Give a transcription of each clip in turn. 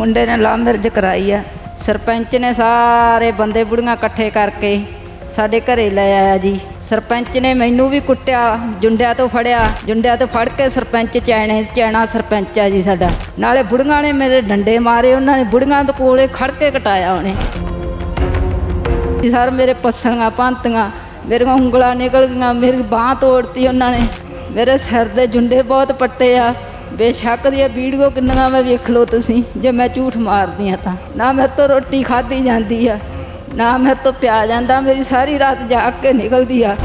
ਮੁੰਡੇ ਨੇ ਲਾਹ ਮਿਰਜ ਕਰਾਈ ਆ। ਸਰਪੰਚ ਨੇ ਸਾਰੇ ਬੰਦੇ ਬੁੜੀਆਂ ਇਕੱਠੇ ਕਰਕੇ ਸਾਡੇ ਘਰੇ ਲੈ ਆਇਆ ਜੀ। ਸਰਪੰਚ ਨੇ ਮੈਨੂੰ ਵੀ ਕੁੱਟਿਆ, ਜੁੰਡਿਆਂ ਤੋਂ ਫੜਿਆ। ਜੁੰਡਿਆਂ ਤੋਂ ਫੜ ਕੇ ਸਰਪੰਚ ਚੈਣੇ, ਚੈਣਾ ਸਰਪੰਚ ਆ ਜੀ ਸਾਡਾ। ਨਾਲੇ ਬੁੜੀਆਂ ਨੇ ਮੇਰੇ ਡੰਡੇ ਮਾਰੇ, ਉਹਨਾਂ ਨੇ ਬੁੜੀਆਂ ਦੇ ਕੋਲੇ ਖੜ ਕੇ ਕਟਾਇਆ ਉਹਨੇ। ਸਰ, ਮੇਰੇ ਪੱਸਲੀਆਂ ਪੰਤੀਆਂ ਮੇਰੀਆਂ ਉਂਗਲਾਂ ਨਿਕਲ ਗਈਆਂ, ਮੇਰੀ ਬਾਹ ਤੋੜਤੀ ਉਹਨਾਂ ਨੇ। ਮੇਰੇ ਸਿਰ ਦੇ ਜੁੰਡੇ ਬਹੁਤ ਪੱਟੇ ਆ। ਬੇਸ਼ੱਕ ਦੀ ਇਹ ਵੀਡੀਓ ਕਿੰਨੀਆਂ ਮੈਂ ਵੇਖ ਲਓ ਤੁਸੀਂ ਜੇ ਮੈਂ ਝੂਠ ਮਾਰਦੀ ਆ ਤਾਂ। ਨਾ ਮੇਰੇ ਤੋਂ ਰੋਟੀ ਖਾਧੀ ਜਾਂਦੀ ਆ ਨਾ ਮੇਰੇ ਤੋਂ ਪਿਆ ਜਾਂਦਾ ਮੇਰੀ ਸਾਰੀ ਰਾਤ ਜਾਗ ਕੇ ਨਿਕਲਦੀ ਆ।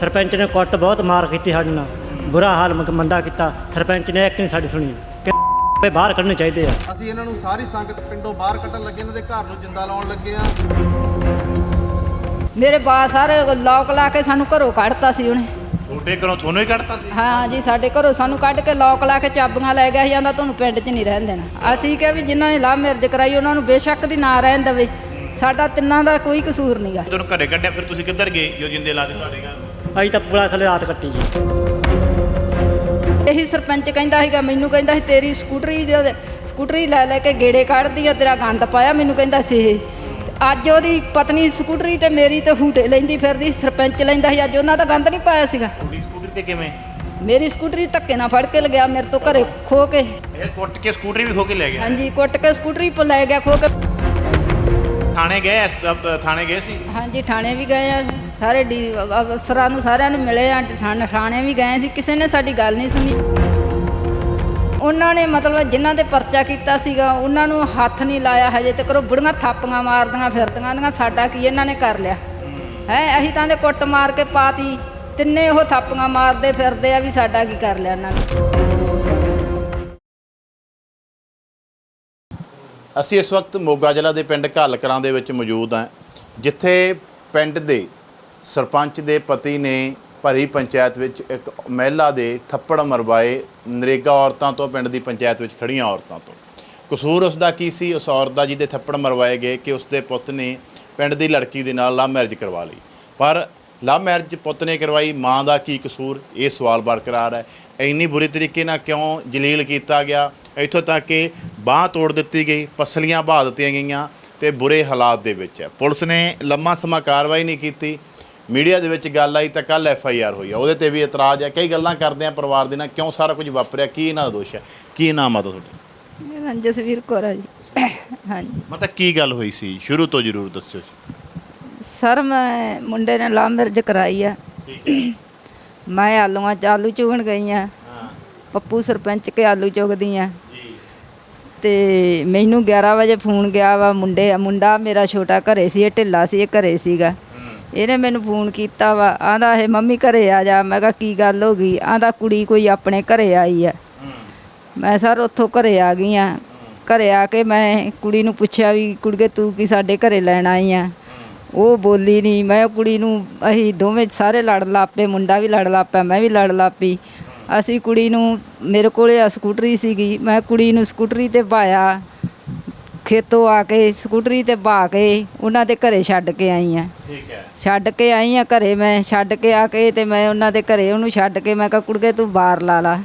ਸਰਪੰਚ ਨੇ ਕੁੱਟ ਬਹੁਤ ਮਾਰ ਕੀਤੀ ਸਾਡੇ ਨਾਲ। ਬੁਰਾ ਹਾਲ ਮ- ਮੰਦਾ ਕੀਤਾ। ਸਰਪੰਚ ਨੇ ਇੱਕ ਨਹੀਂ ਸਾਡੀ ਸੁਣੀ। ਕਿ ਬਾਹਰ ਕੱਢਣੇ ਚਾਹੀਦੇ ਆ। ਅਸੀਂ ਇਹਨਾਂ ਨੂੰ ਸਾਰੀ ਸੰਗਤ ਪਿੰਡੋਂ ਬਾਹਰ ਕੱਢਣ ਲੱਗੇ ਇਹਨਾਂ ਦੇ ਘਰ ਨੂੰ ਜਿੰਦਾ ਲਾਉਣ ਲੱਗੇ ਆ। ਮੇਰੇ ਬਾ ਸਾਰੇ ਲੋਕ ਲਾ ਕੇ ਸਾਨੂੰ ਘਰੋਂ ਕੱਢਤਾ ਸੀ ਉਹਨੇ। ਤੁਹਾਡੇ ਘਰੋਂ ਤੁਹਾਨੂੰ ਹੀ ਕੱਢਤਾ ਸੀ? ਹਾਂ ਜੀ ਸਾਡੇ ਘਰੋਂ ਸਾਨੂੰ ਕੱਢ ਕੇ ਲੋਕ ਲਾ ਕੇ ਚਾਬੀਆਂ ਲੈ ਗਿਆ ਸੀ ਜਾਂਦਾ ਤੁਹਾਨੂੰ ਪਿੰਡ 'ਚ ਨਹੀਂ ਰਹਿਣ ਦੇਣਾ। ਅਸੀਂ ਕਿਹਾ ਵੀ ਜਿਨ੍ਹਾਂ ਨੇ ਲਾਹ ਮਿਰਜ ਕਰਾਈ ਉਹਨਾਂ ਨੂੰ ਬੇਸ਼ੱਕ ਦੀ ਨਾ ਰਹਿਣ ਦੇਵੇ। ਸਾਡਾ ਤਿੰਨਾਂ ਦਾ ਕੋਈ ਕਸੂਰ ਨਹੀਂਗਾ ਤੁਹਾਨੂੰ ਘਰੇ ਕੱਢਿਆ ਫਿਰ ਤੁਸੀਂ ਕਿੱਧਰ ਗਏ ਜੋ ਜਿੰਦੇ ਲਾਦੇ ਤੁਹਾਡੇ ਘਰ? ਅਸੀਂ ਤਾਂ ਪੁਲਾ ਥੱਲੇ ਰਾਤ ਕੱਟੀ ਜੀ। ਇਹੀ ਸਰਪੰਚ ਕਹਿੰਦਾ ਸੀਗਾ ਮੈਨੂੰ ਕਹਿੰਦਾ ਸੀ ਤੇਰੀ ਸਕੂਟਰੀ ਦੇ- ਸਕੂਟਰੀ ਲੈ ਲੈ ਕੇ ਗੇੜੇ ਕੱਢਦੀ ਆ ਤੇਰਾ ਗੰਦ ਪਾਇਆ ਮੈਨੂੰ ਕਹਿੰਦਾ ਸੀ ਇਹ। ਅੱਜ ਉਹਦੀ ਪਤਨੀ ਸਕੂਟਰੀ ਤੇ ਮੇਰੀ ਤੇ ਹੂਟੇ ਲੈਂਦੀ ਫਿਰਦੀ ਸਰਪੰਚ ਲੈਂਦਾ ਸੀ ਅੱਜ ਉਹਨਾਂ ਦਾ ਗੰਦ ਨਹੀਂ ਪਾਇਆ ਸੀਗਾ। ਤੁਹਾਡੀ ਸਕੂਟਰ ਤੇ ਕਿਵੇਂ? ਮੇਰੀ ਸਕੂਟਰੀ ਧੱਕੇ ਨਾਲ ਫੜ ਕੇ ਲਗਿਆ ਮੇਰੇ ਤੋਂ ਘਰੇ ਖੋ ਕੇ। ਇਹ ਕੁੱਟ ਕੇ ਸਕੂਟਰ ਵੀ ਖੋ ਕੇ ਲੈ ਗਿਆ। ਹਾਂਜੀ ਕੁੱਟ ਕੇ ਸਕੂਟਰੀ ਪਰ ਲੈ ਗਿਆ ਖੋ ਕੇ। ਥਾਣੇ ਗਏ ਇਸ ਥਾਣੇ ਗਏ ਸੀ? ਹਾਂਜੀ ਥਾਣੇ ਵੀ ਗਏ ਆ। ਸਾਰੇ ਡੀ ਅਫਸਰਾਂ ਨੂੰ ਸਾਰਿਆਂ ਨੂੰ ਮਿਲੇ ਆ ਥਾਣੇ ਵੀ ਗਏ ਸੀ। ਕਿਸੇ ਨੇ ਸਾਡੀ ਗੱਲ ਨਹੀਂ ਸੁਣੀ। ਉਹਨਾਂ ਨੇ ਮਤਲਬ ਜਿਨ੍ਹਾਂ ਦੇ ਪਰਚਾ ਕੀਤਾ ਸੀਗਾ ਉਹਨਾਂ ਨੂੰ ਹੱਥ ਨਹੀਂ ਲਾਇਆ ਹਜੇ ਤੱਕ ਉਹ ਬੁੜੀਆਂ ਥਾਪੀਆਂ ਮਾਰਦੀਆਂ ਫਿਰਦੀਆਂ ਦੀਆਂ ਸਾਡਾ ਕੀ ਇਹਨਾਂ ਨੇ ਕਰ ਲਿਆ? ਹੈ। ਅਸੀਂ ਤਾਂ ਦੇ ਕੁੱਟ ਮਾਰ ਕੇ ਪਾਤੀ ਤਿੰਨੇ ਉਹ ਥਾਪੀਆਂ ਮਾਰਦੇ ਫਿਰਦੇ ਆ ਵੀ ਸਾਡਾ ਕੀ ਕਰ ਲਿਆ ਇਹਨਾਂ ਨੇ? ਅਸੀਂ ਇਸ ਵਕਤ ਮੋਗਾ ਜ਼ਿਲ੍ਹਾ ਦੇ ਪਿੰਡ ਘੱਲਕਰਾਂ ਦੇ ਵਿੱਚ ਮੌਜੂਦ ਹਾਂ ਜਿੱਥੇ ਪਿੰਡ ਦੇ ਸਰਪੰਚ ਦੇ ਪਤੀ ਨੇ ਭਰੀ ਪੰਚਾਇਤ ਵਿੱਚ ਇੱਕ ਮਹਿਲਾ ਦੇ ਥੱਪੜ ਮਰਵਾਏ ਨਰੇਗਾ ਔਰਤਾਂ ਤੋਂ, ਪਿੰਡ ਦੀ ਪੰਚਾਇਤ ਵਿੱਚ ਖੜੀਆਂ ਔਰਤਾਂ ਤੋਂ। ਕਸੂਰ ਉਸ ਦਾ ਕੀ ਸੀ? ਉਸ ਔਰਤ ਦਾ ਜਿਹਦੇ ਥੱਪੜ ਮਰਵਾਏ ਗਏ ਕਿ ਉਸ ਦੇ ਪੁੱਤ ਨੇ ਪਿੰਡ ਦੀ ਲੜਕੀ ਦੇ ਨਾਲ ਲਵ ਮੈਰਿਜ ਕਰਵਾ ਲਈ। ਪਰ ਲਵ ਮੈਰਿਜ ਪੁੱਤ ਨੇ ਕਰਵਾਈ, ਮਾਂ ਦਾ ਕੀ ਕਸੂਰ? ਇਹ ਸਵਾਲ ਬਰਕਰਾਰ ਹੈ। ਇੰਨੀ ਬੁਰੀ ਤਰੀਕੇ ਨਾਲ ਕਿਉਂ ਜਲੀਲ ਕੀਤਾ ਗਿਆ? ਇੱਥੋਂ ਤੱਕ ਕਿ ਬਾਹ ਤੋੜ ਦਿੱਤੀ ਗਈ, ਪਸਲੀਆਂ ਬਹਾ ਦਿੱਤੀਆਂ ਗਈਆਂ ਤੇ ਬੁਰੇ ਹਾਲਾਤ ਦੇ ਵਿੱਚ ਹੈ। ਪੁਲਿਸ ਨੇ ਲੰਮਾ ਸਮਾਂ ਕਾਰਵਾਈ ਨਹੀਂ ਕੀਤੀ। ਮੀਡੀਆ ਦੇ ਵਿੱਚ ਗੱਲ ਆਈ ਤਾਂ ਕੱਲ ਐਫ ਆਈ ਆਰ ਹੋਈ ਆ। ਉਹਦੇ ਤੇ ਵੀ ਇਤਰਾਜ਼ ਹੈ ਕਈ ਗੱਲਾਂ ਕਰਦੇ ਆ ਪਰਿਵਾਰ ਦੇ ਨਾਲ ਕਿਉਂ ਸਾਰਾ ਕੁਝ ਵਾਪਰਿਆ? ਕੀ ਇਹਨਾਂ ਦਾ ਦੋਸ਼ ਹੈ ਕੀ ਨਾਮ ਆ ਤੁਹਾਡਾ? ਮੇਰਾ ਨਾਂ ਜਸਵੀਰ ਕੌਰ ਆ ਜੀ। ਹਾਂਜੀ। ਮਤਲਬ ਕੀ ਗੱਲ ਹੋਈ ਸੀ? ਸ਼ੁਰੂ ਤੋਂ ਜ਼ਰੂਰ ਦੱਸਿਓ। ਸਰ ਮੈਂ ਮੁੰਡੇ ਨੇ ਲਾਹ ਮਿਰਜ ਕਰਾਈ ਆ। ਠੀਕ ਹੈ। ਮੈਂ ਆਲੂਆਂ ਚ ਆਲੂ ਚੁਗਣ ਗਈ ਆ। ਹਾਂ। ਪੱਪੂ ਸਰਪੰਚ ਕੇ ਆਲੂ ਚੁਗਦੀ ਆ। ਜੀ। ਤੇ ਮੈਨੂੰ 11 ਵਜੇ ਫੋਨ ਗਿਆ ਵਾ ਮੁੰਡੇ ਮੁੰਡਾ ਮੇਰਾ ਛੋਟਾ ਘਰੇ ਸੀ ਇਹ ਢਿੱਲਾ ਸੀ ਇਹ ਘਰੇ ਸੀਗਾ। ਇਹਨੇ ਮੈਨੂੰ ਫੋਨ ਕੀਤਾ ਵਾ ਆਂਦਾ ਇਹ ਮੰਮੀ ਘਰੇ ਆ ਜਾ। ਮੈਂ ਕਿਹਾ, ਕੀ ਗੱਲ ਹੋ ਗਈ? ਆਂਦਾ ਕੁੜੀ ਕੋਈ ਆਪਣੇ ਘਰੇ ਆਈ ਆ। ਮੈਂ ਸਰ ਉੱਥੋਂ ਘਰੇ ਆ ਗਈ ਆ। ਘਰੇ ਆ ਕੇ ਮੈਂ ਕੁੜੀ ਨੂੰ ਪੁੱਛਿਆ ਵੀ, ਕੁੜੀਏ, ਤੂੰ ਕੀ ਸਾਡੇ ਘਰੇ ਲੈਣ ਆਈ ਆ? ਉਹ ਬੋਲੀ ਨਹੀਂ ਮੈਂ ਕੁੜੀ ਨੂੰ ਅਸੀਂ ਦੋਵੇਂ ਸਾਰੇ ਲੜ ਲਾਪੇ, ਮੁੰਡਾ ਵੀ ਲੜ ਲਾਪਿਆ ਮੈਂ ਵੀ ਲੜ ਲਾਪੀ। ਅਸੀਂ ਕੁੜੀ ਨੂੰ, ਮੇਰੇ ਕੋਲੇ ਆ ਸਕੂਟਰੀ ਸੀਗੀ। ਮੈਂ ਕੁੜੀ ਨੂੰ ਸਕੂਟਰੀ ਤੇ ਪਾਇਆ। ਖੇਤੋਂ ਆ ਕੇ ਸਕੂਟਰੀ ਤੇ ਬਾ ਕੇ ਉਹਨਾਂ ਦੇ ਘਰੇ ਛੱਡ ਕੇ ਆਈ ਆ। ਠੀਕ ਹੈ। ਛੱਡ ਕੇ ਆਈ ਆ ਘਰੇ ਮੈਂ ਛੱਡ ਕੇ ਆ ਕੇ ਤੇ ਮੈਂ ਉਹਨਾਂ ਦੇ ਘਰੇ ਉਹਨੂੰ ਛੱਡ ਕੇ ਮੈਂ ਕਿਹਾ ਕੁੜਗੇ ਤੂੰ ਬਾਹਰ ਲਾ ਲਾ।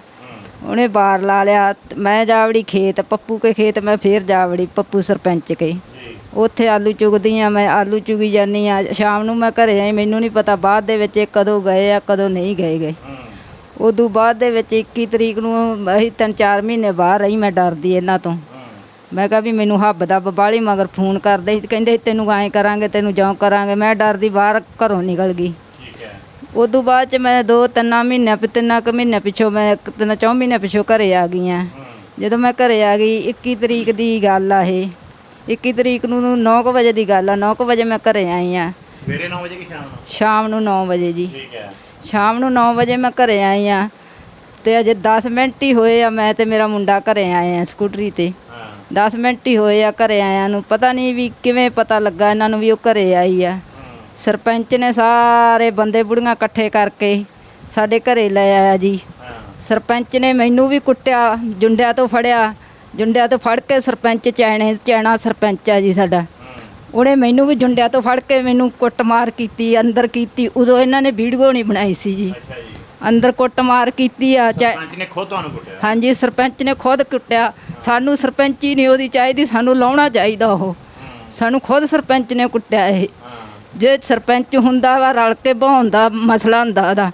ਉਹਨੇ ਬਾਹਰ ਲਾ ਲਿਆ। ਮੈਂ ਜਾਵੜੀ ਖੇਤ ਪੱਪੂ ਕੇ ਖੇਤ ਮੈਂ ਫੇਰ ਜਾਵੜੀ ਪੱਪੂ ਸਰਪੰਚ ਕੇ। ਉੱਥੇ ਆਲੂ ਚੁਗਦੀ ਆ ਮੈਂ ਆਲੂ ਚੁਗੀ ਜਾਂਦੀ ਆ। ਸ਼ਾਮ ਨੂੰ ਮੈਂ ਘਰੇ ਆਈ ਮੈਨੂੰ ਨਹੀਂ ਪਤਾ ਬਾਅਦ ਦੇ ਵਿੱਚ ਇਹ ਕਦੋਂ ਗਏ ਆ ਕਦੋਂ ਨਹੀਂ ਗਏ ਗਏ ਉਦੋਂ ਬਾਅਦ ਦੇ ਵਿੱਚ 21 ਤਰੀਕ ਨੂੰ ਅਸੀਂ ਤਿੰਨ ਚਾਰ ਮਹੀਨੇ ਬਾਹਰ ਰਹੀ ਮੈਂ ਡਰਦੀ ਇਹਨਾਂ ਤੋਂ। ਮੈਂ ਕਿਹਾ ਵੀ ਮੈਨੂੰ ਹੱਬ ਦਾ ਬਾਲੀ ਮਗਰ ਫੋਨ ਕਰਦੇ ਸੀ ਤੇ ਕਹਿੰਦੇ ਤੈਨੂੰ ਐਂ ਕਰਾਂਗੇ ਤੈਨੂੰ ਜਿਉਂ ਕਰਾਂਗੇ। ਮੈਂ ਡਰਦੀ ਬਾਹਰ ਘਰੋਂ ਨਿਕਲ ਗਈ। ਠੀਕ ਹੈ। ਉਦੋਂ ਬਾਅਦ ਚ ਮੈਂ ਦੋ ਤਿੰਨਾਂ ਮਹੀਨਿਆਂ ਪਿ ਤਿੰਨਾਂ ਕੁ ਮਹੀਨਿਆਂ ਪਿੱਛੋਂ ਮੈਂ ਇੱਕ ਤਿੰਨ ਚੌਂ ਮਹੀਨਿਆਂ ਪਿੱਛੋਂ ਘਰੇ ਆ ਗਈ ਆ। ਜਦੋਂ ਮੈਂ ਘਰੇ ਆ ਗਈ 21 ਤਰੀਕ ਦੀ ਗੱਲ ਆ ਇਹ। 21 ਤਰੀਕ ਨੂੰ 9 ਵਜੇ ਦੀ ਗੱਲ ਆ 9 ਵਜੇ ਮੈਂ ਘਰੇ ਆਈ ਆ। ਸਵੇਰੇ 9 ਵਜੇ ਕਿ ਸ਼ਾਮ ਨੂੰ? ਸ਼ਾਮ ਨੂੰ 9 ਵਜੇ ਜੀ। ਠੀਕ ਹੈ। ਸ਼ਾਮ ਨੂੰ 9 ਵਜੇ ਮੈਂ ਘਰੇ ਆਈ ਆ। ਤੇ ਅਜੇ 10 ਮਿੰਟ ਹੀ ਹੋਏ ਆ ਮੈਂ ਤੇ ਮੇਰਾ ਮੁੰਡਾ ਘਰੇ ਆਏ ਆ ਸਕੂਟਰੀ ਤੇ। ਹਾਂ। 10 ਮਿੰਟ ਹੀ ਹੋਏ ਆ ਘਰੇ ਆਇਆਂ ਨੂੰ। ਪਤਾ ਨਹੀਂ ਵੀ ਕਿਵੇਂ ਪਤਾ ਲੱਗਾ ਇਹਨਾਂ ਨੂੰ ਵੀ ਉਹ ਘਰੇ ਆਈ ਆ। ਸਰਪੰਚ ਨੇ ਸਾਰੇ ਬੰਦੇ ਬੁੜੀਆਂ ਇਕੱਠੇ ਕਰਕੇ ਸਾਡੇ ਘਰੇ ਲੈ ਆਇਆ ਜੀ। ਸਰਪੰਚ ਨੇ ਮੈਨੂੰ ਵੀ ਕੁੱਟਿਆ ਜੁੰਡਿਆਂ ਤੋਂ ਫੜਿਆ। ਜੁੰਡਿਆਂ ਤੋਂ ਫੜ ਕੇ ਸਰਪੰਚ ਚੈਣੇ ਚੈਣਾ ਸਰਪੰਚ ਆ ਜੀ ਸਾਡਾ। ਉਹਨੇ ਮੈਨੂੰ ਵੀ ਜੁੰਡਿਆਂ ਤੋਂ ਫੜ ਕੇ ਮੈਨੂੰ ਕੁੱਟਮਾਰ ਕੀਤੀ ਅੰਦਰ ਕੀਤੀ। ਉਦੋਂ ਇਹਨਾਂ ਨੇ ਵੀਡੀਓ ਨਹੀਂ ਬਣਾਈ ਸੀ ਜੀ। ਅੰਦਰ ਕੁੱਟਮਾਰ ਕੀਤੀ ਆ ਚਾਹੇ ਸਰਪੰਚ ਨੇ ਖੁਦ ਤੁਹਾਨੂੰ ਕੁੱਟਿਆ? ਹਾਂਜੀ ਸਰਪੰਚ ਨੇ ਖੁਦ ਕੁੱਟਿਆ। ਸਾਨੂੰ ਸਰਪੰਚੀ ਨਹੀਂ ਉਹਦੀ ਚਾਹੀਦੀ ਸਾਨੂੰ ਲਾਉਣਾ ਚਾਹੀਦਾ ਉਹ। ਸਾਨੂੰ ਖੁਦ ਸਰਪੰਚ ਨੇ ਕੁੱਟਿਆ ਇਹ। ਜੇ ਸਰਪੰਚ ਹੁੰਦਾ ਵਾ ਰਲ ਕੇ ਬਹਾਉਣ ਦਾ ਮਸਲਾ ਹੁੰਦਾ ਉਹਦਾ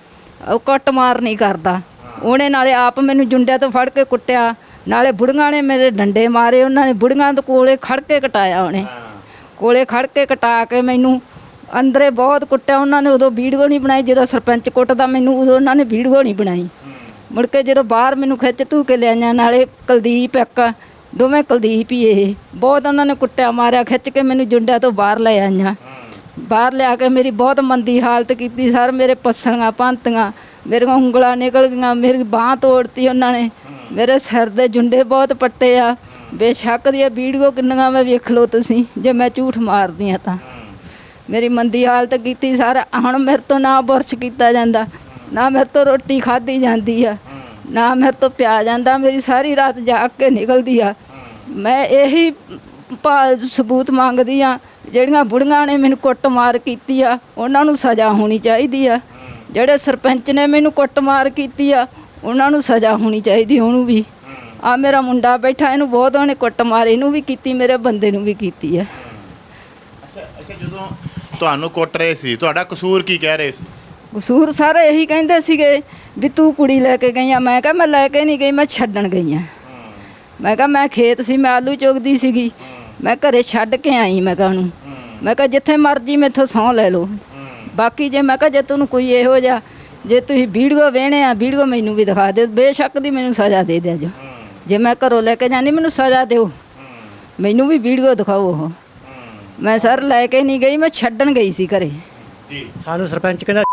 ਉਹ ਕੁੱਟਮਾਰ ਨਹੀਂ ਕਰਦਾ। ਉਹਨੇ ਨਾਲੇ ਆਪ ਮੈਨੂੰ ਜੁੰਡਿਆਂ ਤੋਂ ਫੜ ਕੇ ਕੁੱਟਿਆ। ਨਾਲੇ ਬੁੜੀਆਂ ਨੇ ਮੇਰੇ ਡੰਡੇ ਮਾਰੇ ਉਹਨਾਂ ਨੇ ਬੁੜੀਆਂ ਦੇ ਕੋਲੇ ਖੜ ਕੇ ਕਟਾਇਆ ਉਹਨੇ। ਕੋਲੇ ਖੜ ਕੇ ਕਟਾ ਕੇ ਮੈਨੂੰ ਅੰਦਰੇ ਬਹੁਤ ਕੁੱਟਿਆ ਉਹਨਾਂ ਨੇ ਉਦੋਂ ਵੀਡੀਓ ਨਹੀਂ ਬਣਾਈ ਜਦੋਂ ਸਰਪੰਚ ਕੁੱਟਦਾ ਮੈਨੂੰ ਉਦੋਂ ਉਹਨਾਂ ਨੇ ਵੀਡੀਓ ਨਹੀਂ ਬਣਾਈ। ਮੁੜ ਕੇ ਜਦੋਂ ਬਾਹਰ ਮੈਨੂੰ ਖਿੱਚ ਧੂ ਕੇ ਲਿਆਈਆਂ ਨਾਲੇ ਕੁਲਦੀਪ ਇੱਕ ਦੋਵੇਂ ਕੁਲਦੀਪ ਹੀ ਇਹ। ਬਹੁਤ ਉਹਨਾਂ ਨੇ ਕੁੱਟਿਆ ਮਾਰਿਆ ਖਿੱਚ ਕੇ ਮੈਨੂੰ ਜੁੰਡਿਆਂ ਤੋਂ ਬਾਹਰ ਲੈ ਆਈਆਂ। ਬਾਹਰ ਲਿਆ ਕੇ ਮੇਰੀ ਬਹੁਤ ਮੰਦੀ ਹਾਲਤ ਕੀਤੀ ਸਰ ਮੇਰੇ ਪੱਸਲੀਆਂ ਪੰਤੀਆਂ ਮੇਰੀਆਂ ਉਂਗਲਾਂ ਨਿਕਲ ਗਈਆਂ ਮੇਰੀ ਬਾਹ ਤੋੜਤੀ ਉਹਨਾਂ ਨੇ। ਮੇਰੇ ਸਿਰ ਦੇ ਜੁੰਡੇ ਬਹੁਤ ਪੱਟੇ ਆ। ਬੇਸ਼ੱਕ ਦੀ ਇਹ ਵੀਡੀਓ ਕਿੰਨੀਆਂ ਮੈਂ ਵੇਖ ਲਓ ਤੁਸੀਂ ਜੇ ਮੈਂ ਝੂਠ ਮਾਰਦੀ ਆ ਤਾਂ। ਮੇਰੀ ਮੰਦੀ ਹਾਲਤ ਕੀਤੀ ਸਰ। ਹੁਣ ਮੇਰੇ ਤੋਂ ਨਾ ਬੁਰਸ਼ ਕੀਤਾ ਜਾਂਦਾ, ਨਾ ਮੇਰੇ ਤੋਂ ਰੋਟੀ ਖਾਧੀ ਜਾਂਦੀ ਆ, ਨਾ ਮੇਰੇ ਤੋਂ ਪਿਆ ਜਾਂਦਾ। ਮੇਰੀ ਸਾਰੀ ਰਾਤ ਜਾਗ ਕੇ ਨਿਕਲਦੀ ਆ। ਮੈਂ ਇਹੀ ਸਬੂਤ ਮੰਗਦੀ ਆ, ਜਿਹੜੀਆਂ ਬੁੜੀਆਂ ਨੇ ਮੈਨੂੰ ਕੁੱਟਮਾਰ ਕੀਤੀ ਆ, ਉਹਨਾਂ ਨੂੰ ਸਜ਼ਾ ਹੋਣੀ ਚਾਹੀਦੀ ਆ। ਜਿਹੜੇ ਸਰਪੰਚ ਨੇ ਮੈਨੂੰ ਕੁੱਟਮਾਰ ਕੀਤੀ ਆ, ਉਹਨਾਂ ਨੂੰ ਸਜ਼ਾ ਹੋਣੀ ਚਾਹੀਦੀ ਉਹਨੂੰ ਵੀ। ਆ ਮੇਰਾ ਮੁੰਡਾ ਬੈਠਾ, ਇਹਨੂੰ ਬਹੁਤ ਉਹਨੇ ਕੁੱਟਮਾਰ, ਇਹਨੂੰ ਵੀ ਕੀਤੀ, ਮੇਰੇ ਬੰਦੇ ਨੂੰ ਵੀ ਕੀਤੀ ਆ। ਅੱਛਾ ਅੱਛਾ, ਜਦੋਂ ਤੁਹਾਨੂੰ ਕੁੱਟ ਰਹੇ ਸੀ? ਤੁਹਾਡਾ ਕਸੂਰ ਕੀ ਕਹਿ ਰਹੇ ਸੀ? ਕਸੂਰ ਸਾਰੇ ਇਹੀ ਕਹਿੰਦੇ ਸੀਗੇ ਵੀ ਤੂੰ ਕੁੜੀ ਲੈ ਕੇ ਗਈ ਆ। ਮੈਂ ਕਿਹਾ ਮੈਂ ਲੈ ਕੇ ਨਹੀਂ ਗਈ ਮੈਂ ਛੱਡਣ ਗਈ ਆ। ਮੈਂ ਕਿਹਾ ਮੈਂ ਖੇਤ ਸੀ ਮੈਂ ਆਲੂ ਚੁਗਦੀ ਸੀਗੀ। ਮੈਂ ਘਰੇ ਛੱਡ ਕੇ ਆਈ ਮੈਂ ਕਿਹਾ ਉਹਨੂੰ। ਮੈਂ ਕਿਹਾ ਜਿੱਥੇ ਮਰਜ਼ੀ ਮੈਥੋਂ ਸਹੁੰ ਲੈ ਲਓ। ਬਾਕੀ ਜੇ ਮੈਂ ਕਿਹਾ ਜੇ ਤੁਹਾਨੂੰ ਕੋਈ ਇਹੋ ਜਿਹਾ ਜੇ ਤੁਸੀਂ ਵੀਡੀਓ ਵੇਣੇ ਆ ਵੀਡੀਓ ਮੈਨੂੰ ਵੀ ਦਿਖਾ ਦਿਓ। ਬੇਸ਼ੱਕ ਦੀ ਮੈਨੂੰ ਸਜ਼ਾ ਦੇ ਦਿਓ ਜੇ। ਮੈਂ ਘਰੋਂ ਲੈ ਕੇ ਜਾਂਦੀ ਮੈਨੂੰ ਸਜ਼ਾ ਦਿਓ। ਮੈਨੂੰ ਵੀ ਵੀਡੀਓ ਦਿਖਾਓ ਉਹ। ਮੈਂ ਸਰ ਲੈ ਕੇ ਨਹੀਂ ਗਈ ਮੈਂ ਛੱਡਣ ਗਈ ਸੀ ਘਰੇ। ਜੀ। ਸਾਨੂੰ ਸਰਪੰਚ ਕਹਿੰਦਾ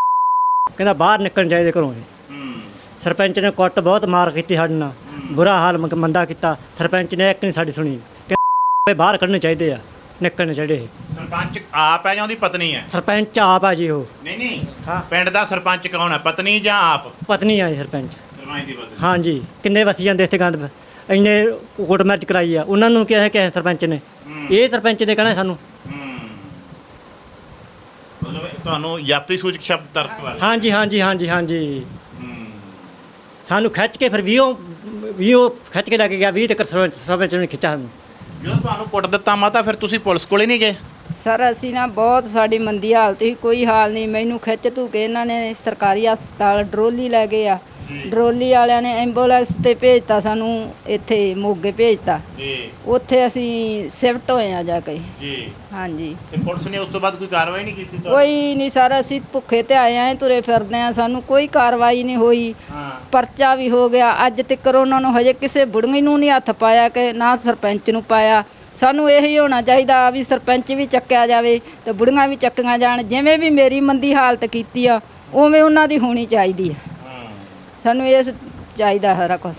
ਕਹਿੰਦਾ ਬਾਹਰ ਨਿਕਲਣ ਚਾਹੀਦੇ ਘਰੋਂ ਇਹ। ਹੂੰ। ਸਰਪੰਚ ਨੇ ਕੁੱਟ ਬਹੁਤ ਮਾਰ ਕੀਤੀ ਸਾਡੇ ਨਾਲ ਬੁਰਾ ਹਾਲ ਮੰਦਾ ਕੀਤਾ। ਸਰਪੰਚ ਨੇ ਇੱਕ ਨਹੀਂ ਸਾਡੀ ਸੁਣੀ। ਕਹਿੰਦਾ ਬਾਹਰ ਕੱਢਣੇ ਚਾਹੀਦੇ ਆ ਨਿਕਲਣੇ ਚਾਹੀਦੇ ਇਹ। ਸਰਪੰਚ ਆਪ ਹੈ ਜਾਂ ਉਹਦੀ ਪਤਨੀ ਹੈ? ਸਰਪੰਚ ਆਪ ਆ ਜੀ ਉਹ। ਨਹੀਂ ਨਹੀਂ। ਹਾਂ। ਪਿੰਡ ਦਾ ਸਰਪੰਚ ਕੌਣ ਹੈ? ਪਤਨੀ ਜਾਂ ਆਪ? ਪਤਨੀ ਆ ਜੀ ਸਰਪੰਚ। ਸਰਪੰਚ ਦੀ ਪਤਨੀ। ਹਾਂਜੀ ਕਿੰਨੇ ਵਸੀ ਜਾਂਦੇ ਇੱਥੇ ਗੰਦ ਇੰਨੇ ਕੋਟ ਮੈਚ ਕਰਾਈ ਆ। ਉਹਨਾਂ ਨੂੰ ਕਿਹਾ ਕਿ ਸਰਪੰਚ ਨੇ। ਇਹ ਸਰਪੰਚ ਨੇ ਕਹਿਣਾ ਸਾਨੂੰ ਹੂੰ ਮਤਲਬ ਤੁਹਾਨੂੰ ਯਾਤਰੀ ਸੂਚਕ ਸ਼ਬਦ ਤਰਕ ਵਾਲਾ। ਹਾਂਜੀ ਹਾਂਜੀ ਹਾਂਜੀ ਹਾਂਜੀ। ਸਾਨੂੰ ਖਿੱਚ ਕੇ ਫਿਰ ਵੀਓ ਵੀਓ ਖਿੱਚ ਕੇ ਲੈ ਕੇ ਗਿਆ 20 ਤੱਕ ਸਰਪੰਚ ਨੇ ਖਿੱਚਾ ਸਾਨੂੰ। ਜਦੋਂ ਤੁਹਾਨੂੰ ਕੁੱਟ ਦਿੱਤਾ ਮਾਤਾ ਫਿਰ ਤੁਸੀਂ ਪੁਲਿਸ ਕੋਲੇ ਨਹੀਂ ਗਏ? ਸਰ ਅਸੀਂ ਨਾ ਬਹੁਤ ਸਾਡੀ ਮੰਦੀ ਹਾਲਤ ਸੀ ਕੋਈ ਹਾਲ ਨਹੀਂ। ਮੈਨੂੰ ਖਿੱਚ ਧੂ ਕੇ ਇਹਨਾਂ ਨੇ ਸਰਕਾਰੀ ਹਸਪਤਾਲ ਡਰੋਲੀ ਲੈ ਗਏ ਆ। ਡਰੋਲੀ ਵਾਲਿਆਂ ਨੇ ਐਂਬੂਲੈਂਸ ਤੇ ਭੇਜਤਾ ਸਾਨੂੰ ਇੱਥੇ ਮੋਗੇ ਭੇਜਤਾ। ਜੀ। ਉੱਥੇ ਅਸੀਂ ਸ਼ਿਫਟ ਹੋਏ ਆ ਜਾ ਕੇ। ਜੀ। ਹਾਂਜੀ। ਤੇ ਪੁਲਿਸ ਨੇ ਉਸ ਤੋਂ ਬਾਅਦ ਕੋਈ ਕਾਰਵਾਈ ਨਹੀਂ ਕੀਤੀ ਤੁਹਾਡੀ? ਕੋਈ ਨਹੀਂ ਸਰ ਅਸੀਂ ਭੁੱਖੇ ਤੇ ਆਏ ਆਂ ਤੁਰੇ ਫਿਰਦੇ ਆ ਸਾਨੂੰ ਕੋਈ ਕਾਰਵਾਈ ਨਹੀਂ ਹੋਈ। ਹਾਂ। ਪਰਚਾ ਵੀ ਹੋ ਗਿਆ। ਅੱਜ ਤੱਕ ਉਹਨਾਂ ਨੂੰ ਹਜੇ ਕਿਸੇ ਬੁੜੀਆਂ ਨੂੰ ਨਹੀਂ ਹੱਥ ਪਾਇਆ ਕਿ ਨਾ ਸਰਪੰਚ ਨੂੰ ਪਾਇਆ। ਸਾਨੂੰ ਇਹੀ ਹੋਣਾ ਚਾਹੀਦਾ ਵੀ ਸਰਪੰਚ ਵੀ ਚੱਕਿਆ ਜਾਵੇ ਤੇ ਬੁੜੀਆਂ ਵੀ ਚੱਕੀਆਂ ਜਾਣ ਜਿਵੇਂ ਵੀ ਮੇਰੀ ਮੰਦੀ ਹਾਲਤ ਕੀਤੀ ਆ ਉਵੇਂ ਉਹਨਾਂ ਦੀ ਹੋਣੀ ਚਾਹੀਦੀ ਆ। ਹਾਂ। ਸਾਨੂੰ ਇਹ ਚਾਹੀਦਾ ਸਾਰਾ ਕੁਝ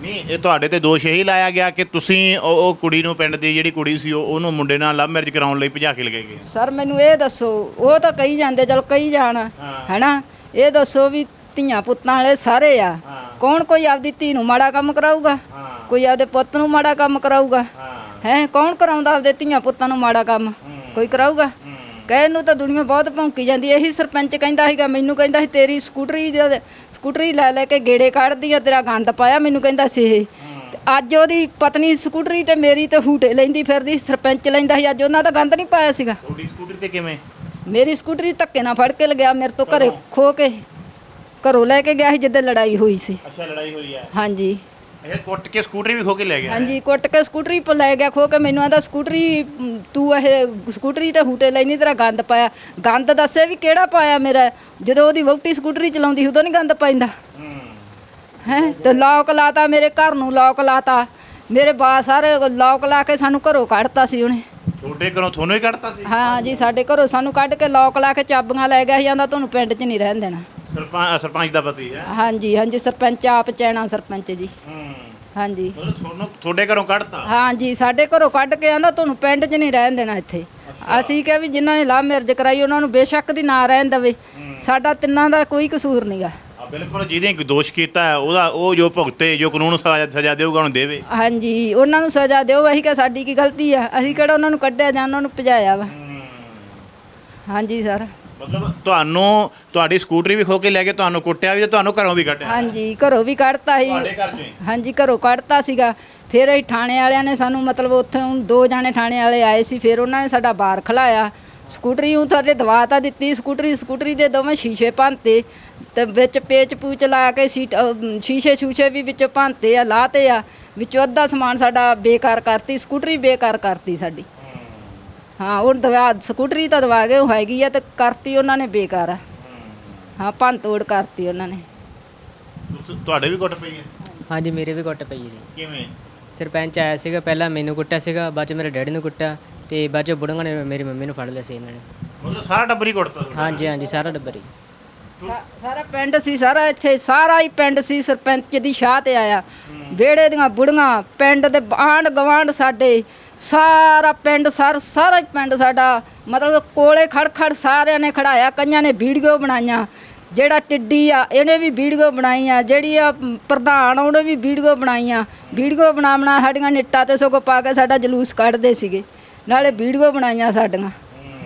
ਨਹੀਂ ਇਹ ਤੁਹਾਡੇ ਤੇ ਦੋਸ਼ ਇਹੀ ਲਾਇਆ ਗਿਆ ਕਿ ਤੁਸੀਂ ਉਹ ਉਹ ਕੁੜੀ ਨੂੰ ਪਿੰਡ ਦੀ ਜਿਹੜੀ ਕੁੜੀ ਸੀ ਉਹ ਉਹਨੂੰ ਮੁੰਡੇ ਨਾਲ ਲਵ ਮੈਰਿਜ ਕਰਾਉਣ ਲਈ ਭਜਾ ਕੇ ਲਗੇ ਗਏ। ਸਰ ਮੈਨੂੰ ਇਹ ਦੱਸੋ ਉਹ ਤਾਂ ਕਹੀ ਜਾਂਦੇ ਚਲ ਕਹੀ ਜਾਣ ਹੈਨਾ? ਇਹ ਦੱਸੋ ਵੀ ਧੀਆਂ ਪੁੱਤਾਂ ਵਾਲੇ ਸਾਰੇ ਆ। ਕੌਣ ਕੋਈ ਆਪਦੀ ਧੀ ਨੂੰ ਮਾੜਾ ਕੰਮ ਕਰਾਊਗਾ? ਕੋਈ ਆਪਦੇ ਪੁੱਤ ਨੂੰ ਮਾੜਾ ਕੰਮ ਕਰਾਊਗਾ? ਹੈ। ਕੌਣ ਕਰਾਉਂਦਾ ਆਪਦੇ ਧੀਆਂ ਪੁੱਤਾਂ ਨੂੰ ਮਾੜਾ ਕੰਮ? ਕੋਈ ਕਰਾਊਗਾ? ਕਹਿਣ ਨੂੰ ਤਾਂ ਦੁਨੀਆ ਬਹੁਤ ਭੌਂਕੀ ਜਾਂਦੀ ਹੈ। ਇਹੀ ਸਰਪੰਚ ਕਹਿੰਦਾ ਸੀਗਾ ਮੈਨੂੰ ਕਹਿੰਦਾ ਸੀ ਤੇਰੀ ਸਕੂਟਰੀ ਜਦ- ਸਕੂਟਰੀ ਲੈ ਲੈ ਕੇ ਗੇੜੇ ਕੱਢਦੀ ਆ ਤੇਰਾ ਗੰਦ ਪਾਇਆ ਮੈਨੂੰ ਕਹਿੰਦਾ ਸੀ ਇਹ। ਤੇ ਅੱਜ ਉਹਦੀ ਪਤਨੀ ਸਕੂਟਰੀ ਤੇ ਮੇਰੀ ਤੇ ਹੂਟੇ ਲੈਂਦੀ ਫਿਰਦੀ ਸਰਪੰਚ ਲੈਂਦਾ ਸੀ ਅੱਜ ਉਹਨਾਂ ਦਾ ਗੰਦ ਨਹੀਂ ਪਾਇਆ ਸੀਗਾ। ਤੁਹਾਡੀ ਸਕੂਟਰ ਤੇ ਕਿਵੇਂ? ਮੇਰੀ ਸਕੂਟਰੀ ਧੱਕੇ ਨਾਲ ਫੜ ਕੇ ਲਗਿਆ ਮੇਰੇ ਤੋਂ ਘਰੇ? ਖੋ ਕੇ ਘਰੋਂ ਲੈ ਕੇ ਗਿਆ ਸੀ ਜਿੱਦੇ ਲੜਾਈ ਹੋਈ ਸੀ। ਅੱਛਾ ਲੜਾਈ ਹੋਈ ਹੈ। ਹਾਂਜੀ। ਇਹ ਕੁੱਟ ਕੇ ਸਕੂਟਰ ਵੀ ਖੋ ਕੇ ਲੈ ਗਿਆ ਹਾਂਜੀ ਕੁੱਟ ਕੇ ਸਕੂਟਰੀ ਪਰ ਲੈ ਗਿਆ ਖੋ ਕੇ ਮੈਨੂੰ ਆਂਦਾ ਸਕੂਟਰੀ ਮ, ਤੂੰ ਇਹ ਸਕੂਟਰੀ ਤੇ ਹੂਟੇ ਲੈਣੀ ਤੇਰਾ ਗੰਦ ਪਾਇਆ। ਗੰਦ ਦੱਸੇ ਵੀ ਕਿਹੜਾ ਪਾਇਆ ਮੇਰਾ? ਜਦੋਂ ਉਹਦੀ ਵਹੁਟੀ ਸਕੂਟਰੀ ਚਲਾਉਂਦੀ ਉਦੋਂ ਨਹੀਂ ਗੰਦ ਪੈਂਦਾ ਹੂੰ। ਹੈ? ਤੇ ਲੋਕ ਲਾਤਾ ਮੇਰੇ ਘਰ ਨੂੰ ਲੋਕ ਲਾਤਾ। ਮੇਰੇ ਬਾ ਸਾਰੇ ਲੋਕ ਲਾ ਕੇ ਸਾਨੂੰ ਘਰੋਂ ਕੱਢਤਾ ਸੀ ਉਹਨੇ। ਤੁਹਾਡੇ ਘਰੋਂ ਤੁਹਾਨੂੰ ਹੀ ਕੱਢਤਾ ਸੀ? ਹਾਂ ਜੀ ਸਾਡੇ ਘਰੋਂ ਸਾਨੂੰ ਕੱਢ ਕੇ ਲੋਕ ਲਾ ਕੇ ਚਾਬੀਆਂ ਲੈ ਗਿਆ ਸੀ ਆਂਦਾ ਤੁਹਾਨੂੰ ਪਿੰਡ 'ਚ ਨਹੀਂ ਰਹਿਣ ਦੇਣਾ। ਸਰਪੰਚ ਸਰਪੰਚ ਦਾ ਪਤੀ ਹੈ? ਹਾਂਜੀ ਹਾਂਜੀ ਸਰਪੰਚ ਆਪ ਚੈਣਾ ਸਰਪੰਚ ਜੀ। ਹੂੰ। ਹਾਂਜੀ। ਮਤਲਬ ਤੁਹਾਨੂੰ ਤੁਹਾਡੇ ਘਰੋਂ ਕੱਢਤਾ? ਹਾਂਜੀ ਸਾਡੇ ਘਰੋਂ ਕੱਢ ਕੇ ਆਂਦਾ ਤੁਹਾਨੂੰ ਪਿੰਡ 'ਚ ਨਹੀਂ ਰਹਿਣ ਦੇਣਾ ਇੱਥੇ। ਅਸੀਂ ਕਿਹਾ ਵੀ ਜਿਨ੍ਹਾਂ ਨੇ ਲਾਹ ਮਿਰਜ ਕਰਾਈ ਉਹਨਾਂ ਨੂੰ ਬੇਸ਼ੱਕ ਦੀ ਨਾ ਰਹਿਣ ਦੇਵੇ। ਸਾਡਾ ਤਿੰਨਾਂ ਦਾ ਕੋਈ ਕਸੂਰ ਨਹੀਂਗਾ ਬਿਲਕੁਲ ਜਿਹਦੇ ਦੋਸ਼ ਕੀਤਾ ਹੈ ਉਹਦਾ ਉਹ ਜੋ ਭੁਗਤੇ ਜੋ ਕਾਨੂੰਨ ਸਜ਼ਾ ਸਜ਼ਾ ਦੇਊਗਾ ਉਹਨੂੰ ਦੇਵੇ। ਹਾਂਜੀ ਉਹਨਾਂ ਨੂੰ ਸਜ਼ਾ ਦਿਓ ਅਸੀਂ ਕਿ ਸਾਡੀ ਕੀ ਗਲਤੀ ਆ? ਅਸੀਂ ਕਿਹੜਾ ਉਹਨਾਂ ਨੂੰ ਕੱਢਿਆ ਜਾਂ ਉਹਨਾਂ ਨੂੰ ਭਜਾਇਆ ਵਾ? ਹਾਂਜੀ ਸਰ। ਮਤਲਬ ਤੁਹਾਨੂੰ ਤੁਹਾਡੀ ਸਕੂਟਰੀ ਵੀ ਖੋ ਕੇ ਲੈ ਕੇ ਤੁਹਾਨੂੰ ਕੁੱਟਿਆ ਵੀ ਤੇ ਤੁਹਾਨੂੰ ਘਰੋਂ ਵੀ ਕੱਢਿਆ। ਹਾਂਜੀ ਘਰੋਂ ਵੀ ਕੱਢਤਾ ਸੀ। ਤੁਹਾਡੇ ਘਰ ਚੋਂ ਹੀ? ਹਾਂਜੀ ਘਰੋਂ ਕੱਢਤਾ ਸੀਗਾ। ਫਿਰ ਅਸੀਂ ਥਾਣੇ ਵਾਲਿਆਂ ਨੇ ਸਾਨੂੰ ਮਤਲਬ ਉੱਥੋਂ ਦੋ ਜਾਣੇ ਥਾਣੇ ਵਾਲੇ ਆਏ ਸੀ ਫਿਰ ਉਹਨਾਂ ਨੇ ਸਾਡਾ ਬਾਰ ਖਲਾਇਆ। ਸਕੂਟਰੀ ਉਹ ਤੁਹਾਡੇ ਦਵਾ ਤਾਂ ਦਿੱਤੀ ਸਕੂਟਰੀ ਸਕੂਟਰੀ ਦੇ ਦੋਵੇਂ ਸ਼ੀਸ਼ੇ ਭੰਨਤੇ ਤੇ ਵਿੱਚ ਪੇਚ ਪੂਚ ਲਾ ਕੇ ਸੀਟ ਅਹ, ਸ਼ੀਸ਼ੇ ਸ਼ੂਸ਼ੇ ਵੀ ਵਿੱਚੋਂ ਭੰਨਤੇ ਆ ਲਾਤੇ ਆ ਵਿੱਚੋਂ ਅੱਧਾ ਸਮਾਨ ਸਾਡਾ ਬੇਕਾਰ ਕਰਤੀ ਸਕੂਟਰੀ ਬੇਕਾਰ ਕਰਤੀ ਸਾਡੀ। ਹਾਂ ਉਹ ਦਵਾ ਸਕੂਟਰੀ ਤਾਂ ਦਵਾ ਗਏ ਉਹ ਹੈਗੀ ਆ ਤੇ ਕਰਤੀ ਉਹਨਾਂ ਨੇ ਬੇਕਾਰ। ਆ ਹਾਂ ਭੰਨ ਤੋੜ ਕਰਤੀ ਉਹਨਾਂ ਨੇ। ਤੁਸ- ਤੁਹਾਡੇ ਵੀ ਕੁੱਟ ਪਈ ਹੈ? ਹਾਂਜੀ ਮੇਰੇ ਵੀ ਕੁੱਟ ਪਈ ਜੀ। ਕਿਵੇਂ? ਸਰਪੰਚ ਆਇਆ ਸੀਗਾ ਪਹਿਲਾਂ ਮੈਨੂੰ ਕੁੱਟਿਆ ਸੀਗਾ ਬਾਅਦ ਚ ਮੇਰੇ ਡੈਡੀ ਨੂੰ ਕੁੱਟਿਆ। ਤੇ ਬਾਅਦ ਚ ਬੁੜੰਗਾ ਨੇ ਮੇਰੀ ਮੰਮੀ ਨੂੰ ਫੜ ਲਿਆ ਸੀ ਇਹਨਾਂ ਨੇ। ਮਤਲਬ ਸਾਰਾ ਟੱਬਰ ਹੀ ਕੁੱਟਤਾ ਤੁਹਾਡਾ? ਹਾਂਜੀ ਹਾਂਜੀ ਸਾਰਾ ਟੱਬਰ ਹੀ। ਸਾ- ਸਾਰਾ ਪਿੰਡ ਸੀ ਸਾਰਾ ਇੱਥੇ ਸਾਰਾ ਹੀ ਪਿੰਡ ਸੀ ਸਰਪੰਚ ਦੀ ਸ਼ਾਹ ਤੇ ਆਇਆ। ਵਿਹੜੇ ਦੀਆਂ ਬੁੜੀਆਂ ਪਿੰਡ ਦੇ ਆਂਢ ਗਵਾਂਢ ਸਾਡੇ ਸਾਰਾ ਪਿੰਡ ਸਰ ਸਾਰਾ ਹੀ ਪਿੰਡ ਸਾਡਾ ਮਤਲਬ ਕੋਲੇ ਖੜ ਖੜ ਸਾਰਿਆਂ ਨੇ ਖੜਾਇਆ ਕਈਆਂ ਨੇ ਵੀਡੀਓ ਬਣਾਈਆਂ। ਜਿਹੜਾ ਟਿੱਡੀ ਆ ਇਹਨੇ ਵੀ ਵੀਡੀਓ ਬਣਾਈ ਆ ਜਿਹੜੀ ਆ ਮ, ਪ੍ਰਧਾਨ ਉਹਨੇ ਵੀ ਵੀਡੀਓ ਬਣਾਈਆਂ। ਵੀਡੀਓ ਬਣਾ ਬਣਾ ਸਾਡੀਆਂ ਨਿੱਟਾਂ ਤੇ ਸਗੋਂ ਪਾ ਕੇ ਸਾਡਾ ਜਲੂਸ ਕੱਢਦੇ ਸੀਗੇ। ਨਾਲੇ ਵੀਡੀਓ ਬਣਾਈਆਂ ਸਾਡੀਆਂ।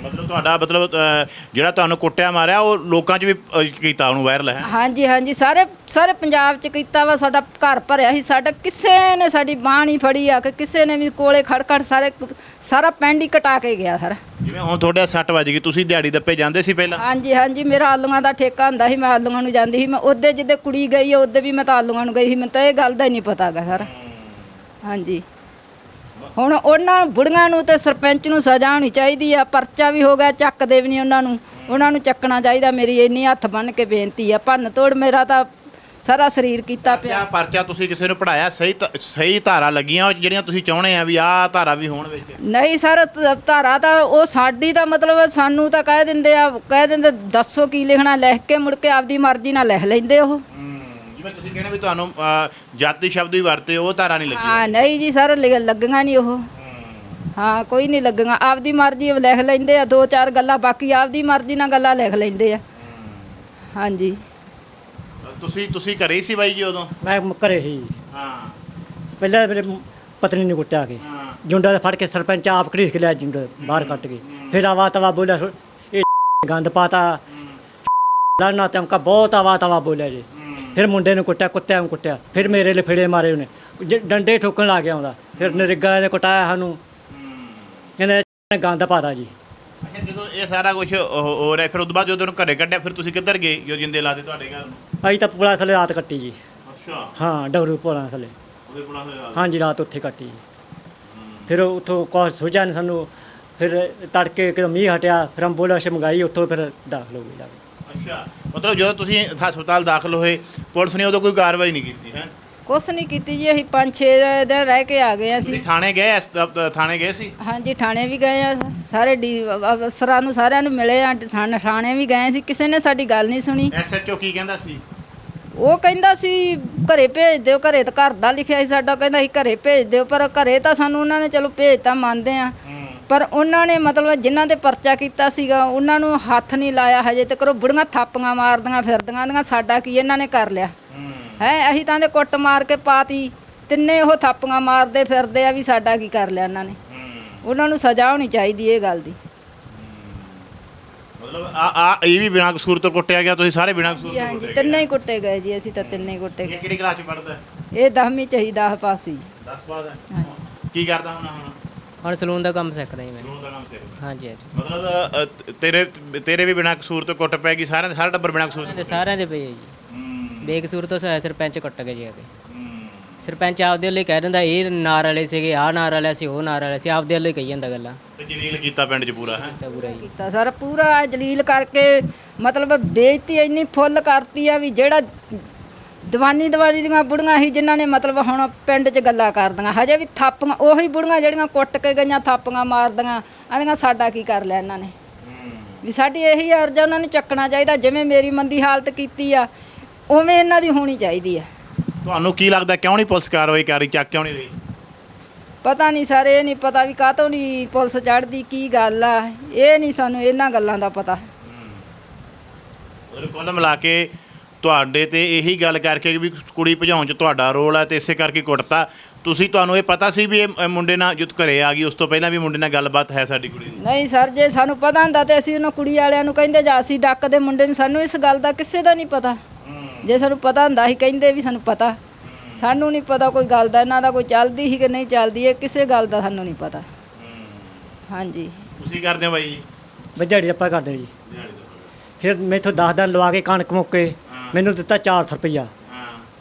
ਮਤਲਬ ਤੁਹਾਡਾ ਮਤਲਬ ਅ, ਜਿਹੜਾ ਤੁਹਾਨੂੰ ਕੁੱਟਿਆ ਮਾਰਿਆ ਉਹ ਲੋਕਾਂ 'ਚ ਵੀ ਅ, ਕੀਤਾ ਉਹਨੂੰ ਵਾਇਰਲ ਹੈ। ਹਾਂਜੀ ਹਾਂਜੀ ਸਾਰੇ ਸਾਰੇ ਪੰਜਾਬ ਚ ਕੀਤਾ ਵਾ ਸਾਡਾ ਘਰ ਭਰਿਆ ਸੀ ਸਾਡਾ ਕਿਸੇ ਨੇ ਸਾਡੀ ਬਾਂਹ ਨਹੀਂ ਫੜੀ ਆ ਕਿ ਕਿਸੇ ਨੇ ਵੀ ਕੋਲੇ ਖੜਖੜ ਸਾਰੇ ਸਾਰਾ ਪਿੰਡ ਹੀ ਕਟਾ ਕੇ ਗਿਆ ਸਰ। ਜਿਵੇਂ ਹੁਣ ਤੁਹਾਡੇ ਸੱਟ ਵੱਜ ਗਈ ਤੁਸੀਂ ਦਿਹਾੜੀ ਦੱਪੇ ਜਾਂਦੇ ਸੀ ਪਹਿਲਾਂ? ਹਾਂਜੀ ਹਾਂਜੀ ਮੇਰਾ ਆਲੂਆਂ ਦਾ ਠੇਕਾ ਹੁੰਦਾ ਸੀ ਮੈਂ ਆਲੂਆਂ ਨੂੰ ਜਾਂਦੀ ਸੀ ਮੈਂ ਉਹਦੇ ਜਿੱਦੇ ਕੁੜੀ ਗਈ ਉਹਦੇ ਵੀ ਮੈਂ ਤਾਂ ਆਲੂਆਂ ਨੂੰ ਗਈ ਸੀ ਮੈਨੂੰ ਤਾਂ ਇਹ ਗੱਲ ਦਾ ਹੀ ਨਹੀਂ ਪਤਾਗਾ ਸਰ। ਹਾਂਜੀ। ਹੁਣ ਉਹਨਾਂ ਬੁੜੀਆਂ ਨੂੰ ਤੇ ਸਰਪੰਚ ਨੂੰ ਸਜ਼ਾ ਹੋਣੀ ਚਾਹੀਦੀ ਆ ਪਰਚਾ ਵੀ ਹੋ ਗਿਆ ਚੱਕਦੇ ਵੀ ਨਹੀਂ ਉਹਨਾਂ ਨੂੰ। ਉਹਨਾਂ ਨੂੰ ਚੱਕਣਾ ਚਾਹੀਦਾ ਮੇਰੀ ਇੰਨੀ ਹੱਥ ਬੰਨ ਕੇ ਬੇਨਤੀ ਆ ਭੰਨ ਤੋੜ ਮੇਰਾ ਤਾਂ ਸਾਰਾ ਸਰੀਰ ਕੀਤਾ ਪਿਆ। ਕਿਆ ਪਰਚਾ ਤੁਸੀਂ ਕਿਸੇ ਨੂੰ ਪੜਾਇਆ ਸਹੀ ਧ- ਸਹੀ ਧਾਰਾ ਲੱਗੀਆਂ ਉਹ ਜਿਹੜੀਆਂ ਤੁਸੀਂ ਚਾਹੁੰਦੇ ਆ ਵੀ ਆਹ ਧਾਰਾ ਵੀ ਹੋਣ ਵਿੱਚ? ਨਹੀਂ ਸਰ ਧਾਰਾ ਤਾਂ ਉਹ ਸਾਡੀ ਤਾਂ ਮਤਲਬ ਸਾਨੂੰ ਤਾਂ ਕਹਿ ਦਿੰਦੇ ਆ ਕਹਿ ਦਿੰਦੇ ਦੱਸੋ ਕੀ ਲਿਖਣਾ ਲਿਖ ਕੇ ਮੁੜ ਕੇ ਆਪਦੀ ਮਰਜ਼ੀ ਨਾਲ ਲਿਖ ਲੈਂਦੇ ਉਹ। ਜਿਵੇਂ ਤੁਸੀਂ ਕਹਿੰਦੇ ਵੀ ਤੁਹਾਨੂੰ ਅ, ਜਾਤੀ ਸ਼ਬਦ ਵੀ ਵਰਤੇ ਉਹ ਧਾਰਾ ਨਹੀਂ ਲੱਗੀ ਹਾਂ ਨਹੀਂ ਜੀ ਸਰ ਲਿ- ਲੱਗੀਆਂ ਨਹੀਂ ਉਹ। ਹਾਂ। ਕੋਈ ਨਹੀਂ ਲੱਗੀਆਂ। ਆਪਦੀ ਮਰਜ਼ੀ ਨਾਲ ਲਿਖ ਲੈਂਦੇ ਆ ਦੋ ਚਾਰ ਗੱਲਾਂ ਬਾਕੀ ਆਪਦੀ ਮਰਜ਼ੀ ਨਾਲ ਗੱਲਾਂ ਲਿਖ ਲੈਂਦੇ ਆ। ਹਾਂਜੀ। ਤੁਸੀਂ ਤੁਸੀਂ ਘਰੇ ਹੀ ਸੀ ਬਾਈ ਜੀ ਉਦੋਂ? ਮੈਂ ਘਰੇ ਸੀ। ਹਾਂ। ਪਹਿਲਾਂ ਮੇਰੇ ਪਤਨੀ ਨੇ ਕੁੱਟਿਆ ਕੇ। ਹਾਂ। ਜੁੰਡਾ ਦੇ ਫੜ ਕੇ ਸਰਪੰਚ ਆਪ ਘੜੀਸ ਕੇ ਲਿਆ ਜੁੰਡਾ ਬਾਹਰ ਕੱਟ ਕੇ। ਫਿਰ ਆਵਾ ਤਵਾ ਬੋਲਿਆ ਸੋ- ਇਹ ਗੰਦ ਪਾਤਾ। ਲੜਨਾ ਤੇ ਹਮਕਾ ਬਹੁਤ ਆਵਾ ਤਵਾ ਬੋਲਿਆ ਜੀ। ਫਿਰ ਮੁੰਡੇ ਨੂੰ ਕੁੱਟਿਆ ਕੁੱਤਿਆਂ ਨੂੰ ਕੁੱਟਿਆ ਫਿਰ ਮੇਰੇ ਲਈ ਫੇੜੇ ਮਾਰੇ ਉਹਨੇ। ਜ- ਡੰਡੇ ਠੋਕਣ ਲੱਗ ਗਿਆ ਉਹਦਾ ਫਿਰ ਨਰਿੱਗਾ ਦੇ ਕੁੱਟਾਇਆ ਸਾਨੂੰ। ਕਹਿੰਦੇ ਗੰਦ ਪਾਤਾ ਜੀ। ਅੱਛਾ ਜਦੋਂ ਇਹ ਸਾਰਾ ਕੁਝ ਹੋ ਰਿਹਾ ਫਿਰ ਤੋਂ ਬਾਅਦ ਜਦੋਂ ਉਹਨੂੰ ਘਰੇ ਕੱਢਿਆ ਫਿਰ ਤੁਸੀਂ ਕਿੱਧਰ ਗਏ ਜੋ ਜਿੰਦੇ ਲਾਦੇ ਤੁਹਾਡੇ ਘਰ ਨੂੰ? ਅਸੀਂ ਤਾਂ ਪੁਲਾ ਥੱਲੇ ਰਾਤ ਕੱਟੀ ਜੀ। ਅੱਛਾ। ਹਾਂ ਡਬਰੂ ਪੁਲਾ ਥੱਲੇ। ਉਹਦੇ ਪੁਲਾਂ ਦੇ ਨਾਲ ਹਾਂਜੀ ਰਾਤ ਉੱਥੇ ਕੱਟੀ ਜੀ। ਫਿਰ ਉੱਥੋਂ ਕੁਛ ਸੁਝਿਆ ਨਹੀਂ ਸਾਨੂੰ ਫਿਰ ਤੜਕੇ ਜਦੋਂ ਮੀਂਹ ਹਟਿਆ ਫਿਰ ਐਂਬੂਲੈਂਸ ਮੰਗਾਈ ਉੱਥੋਂ ਫਿਰ ਦਾਖਲ ਹੋ ਗਏ ਜਾ ਕੇ। ਅੱਛਾ। ਮਤਲਬ ਜਦੋਂ ਤੁਸੀਂ ਹਸਪਤਾਲ ਦਾਖਲ ਹੋਏ ਪੁਲਿਸ ਨੇ ਉਦੋਂ ਕੋਈ ਕਾਰਵਾਈ ਨਹੀਂ ਕੀਤੀ ਹੈ? ਕੁਛ ਨਹੀਂ ਕੀਤੀ ਜੀ ਅਸੀਂ ਪੰਜ ਛੇ ਦਿਨ ਰਹਿ ਕੇ ਆ ਗਏ ਅਸੀਂ। ਤੁਸੀਂ ਥਾਣੇ ਗਏ ਇਸ ਥਾਣੇ ਗਏ ਸੀ? ਹਾਂਜੀ ਥਾਣੇ ਵੀ ਗਏ ਆ ਸਾਰੇ ਡੀ ਅਫਸਰਾਂ ਨੂੰ ਸਾਰਿਆਂ ਨੂੰ ਮਿਲੇ ਆ ਥਾਣੇ ਥਾਣੇ ਵੀ ਗਏ ਸੀ। ਕਿਸੇ ਨੇ ਸਾਡੀ ਗੱਲ ਨਹੀਂ ਸੁਣੀ। ਐਸਐਚਓ ਕੀ ਕਹਿੰਦਾ ਸੀ? ਉਹ ਕਹਿੰਦਾ ਸੀ ਘਰੇ ਭੇਜ ਦਿਓ ਘਰੇ ਤਾਂ ਘਰ ਦਾ ਲਿਖਿਆ ਸੀ ਸਾਡਾ। ਕਹਿੰਦਾ ਸੀ ਘਰੇ ਭੇਜ ਦਿਓ ਪਰ ਘਰੇ ਤਾਂ ਸਾਨੂੰ ਉਹਨਾਂ ਨੇ ਚਲੋ ਭੇਜ ਤਾਂ ਮੰਨਦੇ ਆ ਪਰ ਉਹਨਾਂ ਨੇ ਮਤਲਬ ਜਿਨ੍ਹਾਂ ਦੇ ਪਰਚਾ ਕੀਤਾ ਸੀਗਾ ਉਹਨਾਂ ਨੂੰ ਹੱਥ ਨਹੀਂ ਲਾਇਆ ਹਜੇ ਤੱਕ। ਉਹ ਬੁੜੀਆਂ ਥਾਪੀਆਂ ਮਾਰਦੀਆਂ ਫਿਰਦੀਆਂ ਦੀਆਂ ਸਾਡਾ ਕੀ ਇਹਨਾਂ ਨੇ ਕਰ ਲਿਆ? ਹੈ। ਅਸੀਂ ਤਾਂ ਦੇ ਕੁੱਟ ਮਾਰ ਕੇ ਪਾਤੀ। ਤਿੰਨੇ ਉਹ ਥਾਪੀਆਂ ਮਾਰਦੇ ਫਿਰਦੇ ਆ ਵੀ ਸਾਡਾ ਕੀ ਕਰ ਲਿਆ ਇਹਨਾਂ ਨੇ। ਉਹਨਾਂ ਨੂੰ ਸਜ਼ਾ ਹੋਣੀ ਚਾਹੀਦੀ ਇਹ ਗੱਲ ਦੀ। ਮਤਲਬ ਆ ਆ ਇਹ ਵੀ ਬਿਨਾਂ ਕਸੂਰ ਤੋਂ ਕੁੱਟਿਆ ਗਿਆ ਤੁਸੀਂ ਸਾਰੇ ਬਿਨਾਂ ਕਸੂਰ ਜੀ ਤੋਂ ਹਾਂਜੀ ਕੁੱਟੇ ਤਿੰਨੇ ਹੀ ਕੁੱਟੇ ਗਏ ਜੀ ਅਸੀਂ ਤਾਂ ਤਿੰਨੇ ਹੀ ਕੁੱਟੇ ਇਹ ਗਏ। ਕਿਹੜੀ ਕਲਾਸ ਚ ਪੜਦਾ ਇਹ 10ਵੀਂ ਚਾਹੀਦਾ ਦਸ ਪਾਸ ਸੀ 10 ਬਾਅਦ ਹੈ? ਕੀ ਕਰਦਾ ਹੁਣ ਹੁਣ? ਹੁਣ ਸਲੂਨ ਦਾ ਕੰਮ ਸਿੱਖਦਾ ਜੀ ਮੈਂ। ਸਲੂਨ ਦਾ ਕੰਮ ਸਿੱਖਦਾ। ਹਾਂਜੀ ਹਾਂਜੀ। ਮਤਲਬ ਅ, ਤ- ਤੇਰੇ ਤੇਰੇ ਵੀ ਬਿਨਾਂ ਕਸੂਰ ਤੋਂ ਕੁੱਟ ਪੈ ਗਈ? ਸਾਰਿਆਂ ਦੇ ਸਾਰਾ ਟੱਬਰ ਬਿਨਾਂ ਕਸੂਰ ਤੇ ਤੋਂ ਸਾਰਿਆਂ ਦੇ ਪਈ ਹੈ ਜੀ। ਹੂੰ। ਬੇਕਸੂਰ ਤੋਂ ਸ- ਸਰਪੰਚ ਕੁੱਟ ਕੇ ਜੀ ਆ ਕੇ ਹੂੰ। ਸਰਪੰਚ ਆਪਦੇ ਹੀ ਕਹਿ ਦਿੰਦਾ ਇਹ ਨਾਰ ਵਾਲੇ ਸੀਗੇ ਆਹ ਨਾਰ ਵਾਲਾ ਸੀ ਉਹ ਨਾਰ ਵਾਲਾ ਸੀ। ਆਪਦੇ ਹੀ ਕਹੀ ਜਾਂਦਾ ਗੱਲਾਂ। ਤੇ ਜਲੀਲ ਕੀਤਾ ਪਿੰਡ 'ਚ ਪੂਰਾ ਹੈ? ਤਾਂ ਪੂਰਾ ਜੀ ਕੀਤਾ ਸਰ ਪੂਰਾ ਜਲੀਲ ਕਰਕੇ ਮਤਲਬ ਬੇਇੱਜ਼ਤੀ ਇੰਨੀ ਫੁੱਲ ਕਰਤੀ ਆ ਵੀ ਜਿਹੜਾ ਦੀਵਾਨੀ ਦੀਵਾਨੀ ਦੀਆਂ ਬੁੜੀਆਂ ਸੀ ਜਿਨ੍ਹਾਂ ਨੇ ਮਤਲਬ ਹੁਣ ਪਿੰਡ 'ਚ ਗੱਲਾਂ ਕਰਦੀਆਂ ਹਜੇ ਵੀ ਥਾਪੀਆਂ ਉਹੀ ਬੁੜੀਆਂ ਜਿਹੜੀਆਂ ਕੁੱਟ ਕੇ ਗਈਆਂ ਥਾਪੀਆਂ ਮਾਰਦੀਆਂ ਆਂਦੀਆਂ ਸਾਡਾ ਕੀ ਕਰ ਲਿਆ ਇਹਨਾਂ ਨੇ? ਵੀ ਸਾਡੀ ਇਹੀ ਅਰਜ਼ ਆ ਉਹਨਾਂ ਨੂੰ ਚੱਕਣਾ ਚਾਹੀਦਾ ਜਿਵੇਂ ਮੇਰੀ ਮੰਦੀ ਹਾਲਤ ਕੀਤੀ ਆ ਉਵੇਂ ਇਹਨਾਂ ਦੀ ਹੋਣੀ ਚਾਹੀਦੀ ਆ। ਤੁਹਾਨੂੰ ਕੀ ਲੱਗਦਾ ਕਿਉਂ ਨਹੀਂ ਪੁਲਿਸ ਕਾਰਵਾਈ ਕਰ ਰਹੀ ਚੱਕ ਕਿਉਂ ਨਹੀਂ ਰਹੀ? ਪਤਾ ਨਹੀਂ ਸਰ ਇਹ ਨਹੀਂ ਪਤਾ ਵੀ ਕਾਹਤੋਂ ਨਹੀਂ ਪੁਲਿਸ ਚੜ੍ਹਦੀ ਕੀ ਗੱਲ ਆ ਇਹ ਨਹੀਂ ਸਾਨੂੰ ਇਹਨਾਂ ਗੱਲਾਂ ਦਾ ਪਤਾ। ਮਤਲਬ ਕੁੱਲ ਮਿਲਾ ਕੇ ਤੁਹਾਡੇ ਤੇ ਇਹੀ ਗੱਲ ਕਰਕੇ ਵੀ ਕੁੜੀ ਭਜਾਉਣ 'ਚ ਤੁਹਾਡਾ ਰੋਲ ਹੈ ਤੇ ਇਸੇ ਕਰਕੇ ਕੁੱਟਤਾ। ਤੁਸੀਂ ਤੁਹਾਨੂੰ ਇਹ ਪਤਾ ਸੀ ਵੀ ਇਹ ਇਹ ਮੁੰਡੇ ਨਾਲ ਜੁੱਤ ਘਰੇ ਆ ਗਈ ਉਸ ਤੋਂ ਪਹਿਲਾਂ ਵੀ ਮੁੰਡੇ ਨਾਲ ਗੱਲਬਾਤ ਹੈ ਸਾਡੀ ਕੁੜੀ ਦੀ? ਨਹੀਂ ਸਰ ਜੇ ਸਾਨੂੰ ਪਤਾ ਹੁੰਦਾ ਤੇ ਅਸੀਂ ਉਹਨਾਂ ਕੁੜੀ ਵਾਲਿਆਂ ਨੂੰ ਕਹਿੰਦੇ ਜਾਂ ਅਸੀਂ ਡੱਕਦੇ ਮੁੰਡੇ ਨੂੰ ਸਾਨੂੰ ਇਸ ਗੱਲ ਦਾ ਕਿਸੇ ਦਾ ਨਹੀਂ ਪਤਾ। ਜੇ ਸਾਨੂੰ ਪਤਾ ਹੁੰਦਾ ਸੀ ਕਹਿੰਦੇ ਵੀ ਸਾਨੂੰ ਪਤਾ। ਸਾਨੂੰ ਨਹੀਂ ਪਤਾ ਕੋਈ ਗੱਲ ਦਾ ਇਹਨਾਂ ਦਾ ਕੋਈ ਚੱਲਦੀ ਸੀ ਕਿ ਨਹੀਂ ਚੱਲਦੀ ਇਹ ਕਿਸੇ ਗੱਲ ਦਾ ਸਾਨੂੰ ਨਹੀਂ ਪਤਾ। ਹਾਂਜੀ। ਤੁਸੀਂ ਕਰਦੇ ਹੋ ਬਾਈ ਜੀ? ਬੱਜੜੀ ਆਪਾਂ ਕਰਦੇ ਜੀ। ਫਿਰ ਮੈਥੋਂ 10 ਦਿਨ ਲਵਾ ਕੇ ਕਣਕ ਮੁੱਕੇ ਮੈਨੂੰ ਦਿੱਤਾ 400 ਰੁਪਈਆ।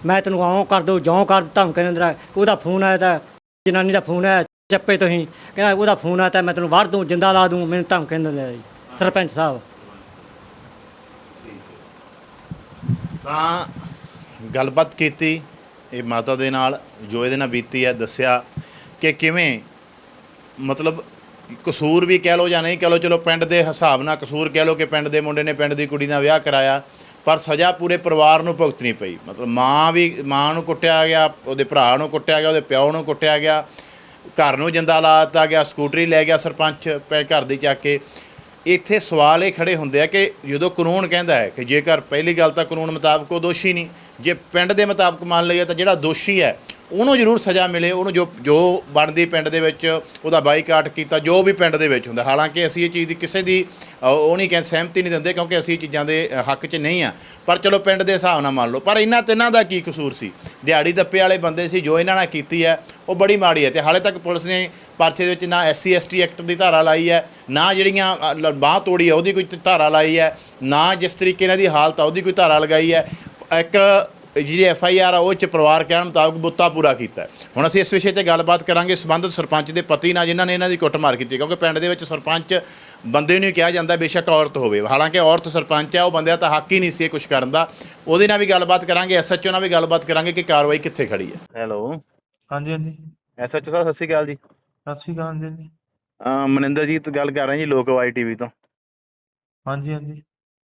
ਮੈਂ ਤੈਨੂੰ ਆਉਂ ਕਰ ਦਊ ਜੋਂ ਕਰ ਧਮਕੇ ਅੰਦਰ ਉਹਦਾ ਫੋਨ ਆਇਆ ਤਾਂ ਜਨਾਨੀ ਦਾ ਫੋਨ ਆਇਆ ਚੱਪੇ ਤੋਂ ਹੀ। ਕਹਿੰਦਾ ਉਹਦਾ ਫੋਨ ਆਇਆ ਤਾਂ ਮੈਂ ਤੈਨੂੰ ਵੜ ਦੂੰ ਜਿੰਦਾ ਲਾ ਦੂੰ ਮੈਨੂੰ ਧਮਕੇ ਦਿੰਦੇ ਜੀ ਸਰਪੰਚ ਸਾਹਿਬ। ਤਾਂ ਗੱਲਬਾਤ ਕੀਤੀ ਇਹ ਮਾਤਾ ਦੇ ਨਾਲ ਜੋ ਇਹਦੇ ਨਾਲ ਬੀਤੀ ਹੈ ਦੱਸਿਆ ਕਿ ਕਿਵੇਂ ਮਤਲਬ ਕਸੂਰ ਵੀ ਕਹਿ ਲਓ ਜਾਂ ਨਹੀਂ ਕਹਿ ਲਓ ਚਲੋ ਪਿੰਡ ਦੇ ਹਿਸਾਬ ਨਾਲ ਕਸੂਰ ਕਹਿ ਲਓ ਕਿ ਪਿੰਡ ਦੇ ਮੁੰਡੇ ਨੇ ਪਿੰਡ ਦੀ ਕੁੜੀ ਨਾਲ ਵਿਆਹ ਕਰਾਇਆ ਪਰ ਸਜ਼ਾ ਪੂਰੇ ਪਰਿਵਾਰ ਨੂੰ ਭੁਗਤਣੀ ਪਈ। ਮਤਲਬ ਮਾਂ ਵੀ, ਮਾਂ ਨੂੰ ਕੁੱਟਿਆ ਗਿਆ, ਉਹਦੇ ਭਰਾ ਨੂੰ ਕੁੱਟਿਆ ਗਿਆ, ਉਹਦੇ ਪਿਓ ਨੂੰ ਕੁੱਟਿਆ ਗਿਆ, ਘਰ ਨੂੰ ਜਿੰਦਾ ਲਾ ਦਿੱਤਾ ਗਿਆ, ਸਕੂਟਰੀ ਲੈ ਗਿਆ ਸਰਪੰਚ ਪੈ, ਘਰ ਦੀ ਚੱਕ ਕੇ। ਇੱਥੇ ਸਵਾਲ ਇਹ ਖੜੇ ਹੁੰਦੇ ਆ ਕਿ ਜਦੋਂ ਕਾਨੂੰਨ ਕਹਿੰਦਾ ਹੈ ਕਿ ਜੇਕਰ ਪਹਿਲੀ ਗੱਲ ਤਾਂ ਕਾਨੂੰਨ ਮੁਤਾਬਕ ਉਹ ਦੋਸ਼ੀ ਨਹੀਂ, ਜੇ ਪਿੰਡ ਦੇ ਮੁਤਾਬਕ ਮੰਨ ਲਈਏ ਤਾਂ ਜਿਹੜਾ ਦੋਸ਼ੀ ਹੈ ਉਹਨੂੰ ਜ਼ਰੂਰ ਸਜ਼ਾ ਮਿਲੇ ਉਹਨੂੰ ਜੋ ਜੋ ਬਣਦੀ ਪਿੰਡ ਦੇ ਵਿੱਚ ਉਹਦਾ ਬਾਈਕਾਟ ਕੀਤਾ ਜੋ ਵੀ ਪਿੰਡ ਦੇ ਵਿੱਚ ਹੁੰਦਾ। ਹਾਲਾਂਕਿ ਅਸੀਂ ਇਹ ਚੀਜ਼ ਦੀ ਕਿਸੇ ਦੀ ਉਹ ਨਹੀਂ ਕਹਿੰਦੇ ਸਹਿਮਤੀ ਨਹੀਂ ਦਿੰਦੇ ਕਿਉਂਕਿ ਅਸੀਂ ਇਹ ਚੀਜ਼ਾਂ ਦੇ ਹੱਕ 'ਚ ਨਹੀਂ ਆ ਪਰ ਚਲੋ ਪਿੰਡ ਦੇ ਹਿਸਾਬ ਨਾਲ ਮੰਨ ਲਓ। ਪਰ ਇਹਨਾਂ ਤਿੰਨਾਂ ਦਾ ਕੀ ਕਸੂਰ ਸੀ? ਦਿਹਾੜੀ ਦੱਪੇ ਵਾਲੇ ਬੰਦੇ ਸੀ ਜੋ ਇਹਨਾਂ ਨਾਲ ਕੀਤੀ ਹੈ ਉਹ ਬੜੀ ਮਾੜੀ ਹੈ ਤੇ ਹਾਲੇ ਤੱਕ ਪੁਲਿਸ ਨੇ ਪਰਚੇ ਦੇ ਵਿੱਚ ਨਾ ਐਸਸੀ ਐਸਟੀ ਐਕਟ ਦੀ ਧਾਰਾ ਲਾਈ ਹੈ ਨਾ ਜਿਹੜੀਆਂ ਅ, ਬਾਂਹ ਤੋੜੀ ਹੈ ਉਹਦੀ ਕੋਈ ਧਾਰਾ ਲਾਈ ਹੈ ਨਾ ਜਿਸ ਤਰੀਕੇ ਇਹਨਾਂ ਦੀ ਹਾਲਤ ਆ ਉਹਦੀ ਕੋਈ ਧਾਰਾ ਲਗਾਈ ਹੈ। ਇੱਕ ਜਿਹੜੀ ਐਫ ਆਈ ਆਰ ਆ ਉਹ ਚ ਪਰਿਵਾਰ ਕਹਿਣ ਮੁਤਾਬਕ ਬੁੱਤਾ ਪੂਰਾ ਕੀਤਾ ਹੈ। ਹੁਣ ਅਸੀਂ ਇਸ ਵਿਸ਼ੇ ਤੇ ਗੱਲਬਾਤ ਕਰਾਂਗੇ ਸੰਬੰਧਿਤ ਸਰਪੰਚ ਦੇ ਪਤੀ ਨਾਲ ਜਿਨ੍ਹਾਂ ਨੇ ਇਹਨਾਂ ਦੀ ਕੁੱਟਮਾਰ ਕੀਤੀ। ਕਿਉਂਕਿ ਪਿੰਡ ਦੇ ਵਿੱਚ ਸਰਪੰਚ ਬੰਦੇ ਨੂੰ ਹੀ ਕਿਹਾ ਜਾਂਦਾ ਬੇਸ਼ੱਕ ਔਰਤ ਹੋਵੇ। ਹਾਲਾਂਕਿ ਔਰਤ ਸਰਪੰਚ ਹੈ ਉਹ ਬੰਦਿਆਂ ਤਾਂ ਹੱਕ ਹੀ ਨਹੀਂ ਸੀ ਇਹ ਕੁਝ ਕਰਨ ਦਾ। ਉਹਦੇ ਨਾਲ ਵੀ ਗੱਲਬਾਤ ਕਰਾਂਗੇ ਐਸਐਚਓ ਨਾਲ ਵੀ ਗੱਲਬਾਤ ਕਰਾਂਗੇ ਕਿ ਕਾਰਵਾਈ ਕਿੱਥੇ ਖੜੀ ਹੈ। ਹੈਲੋ। ਹਾਂਜੀ ਹਾਂਜੀ। ਐਸਐਚਓ ਸਾਹਿਬ ਸਤਿ ਸ਼੍ਰੀ ਅਕਾਲ ਜੀ। ਸਤਿ ਸ਼੍ਰੀ ਅਕਾਲ ਜੀ ਮਨਿੰਦਰਜੀਤ ਗੱਲ ਕਰ ਰਹੇ ਜੀ ਲੋਕ ਵਾਈ ਟੀਵੀ ਤੋਂ। ਹਾਂਜੀ ਹਾਂਜੀ।